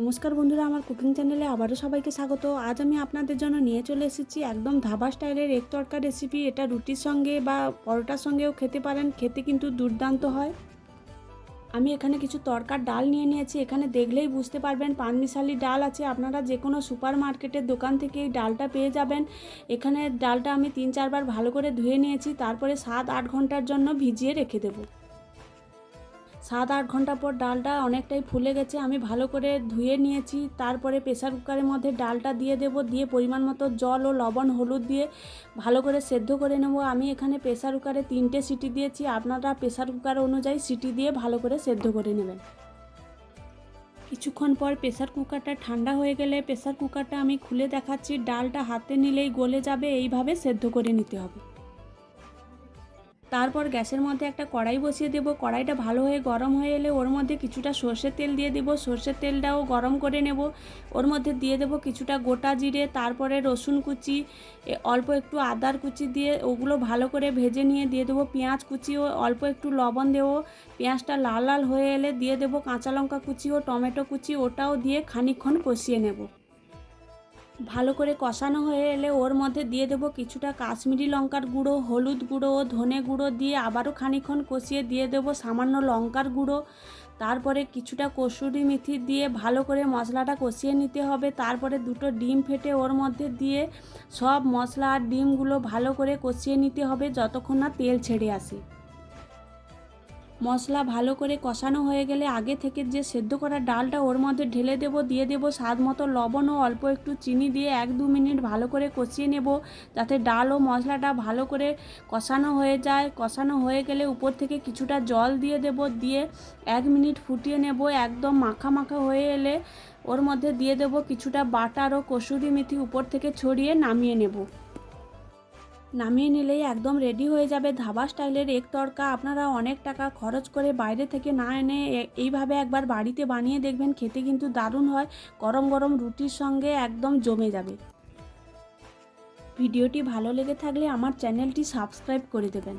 নমস্কার বন্ধুরা, আমার কুকিং চ্যানেলে আবারও সবাইকে স্বাগত। আজ আমি আপনাদের জন্য নিয়ে চলে এসেছি একদম ধাবা স্টাইলের এক তরকা রেসিপি এটা রুটির সঙ্গে বা পরোটার সঙ্গেও খেতে পারেন, খেতে কিন্তু দুর্দান্ত হয়। আমি এখানে কিছু তরকার ডাল নিয়ে নিয়েছি। এখানে দেখলেই বুঝতে পারবেন পানমিশালি ডাল আছে। আপনারা যে কোনো সুপার মার্কেটের দোকান থেকে এই ডালটা পেয়ে যাবেন। এখানে ডালটা আমি তিন চারবার ভালো করে ধুয়ে নিয়েছি। তারপরে সাত আট ঘণ্টার জন্য ভিজিয়ে রেখে দেবো। সাত আট ঘণ্টা পর ডালটা অনেকটাই ফুলে গেছে, আমি ভালো করে ধুয়ে নিয়েছি। তারপরে প্রেসার কুকারের মধ্যে ডালটা দিয়ে দেব, দিয়ে পরিমাণ মতো জল ও লবণ, হলুদ দিয়ে ভালো করে সেদ্ধ করে নেব। আমি এখানে প্রেসার কুকারে তিনটে সিটি দিয়েছি, আপনারা প্রেসার কুকার অনুযায়ী সিটি দিয়ে ভালো করে সেদ্ধ করে নেবেন। কিছুক্ষণ পর প্রেসার কুকারটা ঠান্ডা হয়ে গেলে প্রেসার কুকারটা আমি খুলে দেখাচ্ছি, ডালটা হাতে নিলেই গলে যাবে, এইভাবে সেদ্ধ করে নিতে হবে। তারপর গ্যাসের মধ্যে একটা কড়াই বসিয়ে দেব। কড়াইটা ভালো হয়ে গরম হয়ে এলে ওর মধ্যে কিছুটা সর্ষের তেল দিয়ে দেব। সর্ষের তেলটাও গরম করে নেব। ওর মধ্যে দিয়ে দেব কিছুটা গোটা জিরে, তারপরে রসুন কুচি অল্প একটু আদার কুচি দিয়ে ওগুলো ভালো করে ভেজে নিয়ে দিয়ে দেবো। পেঁয়াজ কুচি ও অল্প একটু লবণ দেবো। পেঁয়াজটা লাল লাল হয়ে এলে দিয়ে দেবো কাঁচা লঙ্কা কুচি ও টমেটো কুচি। ওটাও দিয়ে খানিকক্ষণ কষিয়ে নেব। ভালো করে কষানো হয়ে এলে ওর মধ্যে দিয়ে দেবো কিছুটা কাশ্মীরি লঙ্কার গুঁড়ো, হলুদ গুঁড়ো, ধনে গুঁড়ো দিয়ে আবারও খানিকক্ষণ কষিয়ে দিয়ে দেবো সামান্য লঙ্কার গুঁড়ো। তারপরে কিছুটা কসুরি মেথি দিয়ে ভালো করে মশলাটা কষিয়ে নিতে হবে। তারপরে দুটো ডিম ফেটে ওর মধ্যে দিয়ে সব মশলা আর ডিমগুলো ভালো করে কষিয়ে নিতে হবে যতক্ষণ না তেল ছেড়ে আসে। মশলা ভালো করে কষানো হয়ে গেলে আগে থেকে যে সেদ্ধ করা ডালটা ওর মধ্যে ঢেলে দেব, দিয়ে দেব স্বাদ মতো লবণ ও অল্প একটু চিনি দিয়ে এক দু মিনিট ভালো করে কষিয়ে নেব যাতে ডাল ও মশলাটা ভালো করে কষানো হয়ে যায়। কষানো হয়ে গেলে উপর থেকে কিছুটা জল দিয়ে দেব, দিয়ে এক মিনিট ফুটিয়ে নেব। একদম মাখা মাখা হয়ে এলে ওর মধ্যে দিয়ে দেব কিছুটা বাটার ও কসুরি মেথি উপর থেকে ছড়িয়ে নামিয়ে নেব। নামিয়ে নিলেই একদম রেডি হয়ে যাবে। ধাবা স্টাইলের এক তরকা, আপনারা অনেক টাকা খরচ করে বাইরে থেকে না এনে এইভাবে একবার বাড়িতে বানিয়ে দেখবেন, খেতে কিন্তু দারুণ হয়। গরম গরম রুটির সঙ্গে একদম জমে যাবে। ভিডিওটি ভালো লেগে থাকলে আমার চ্যানেলটি সাবস্ক্রাইব করে দেবেন।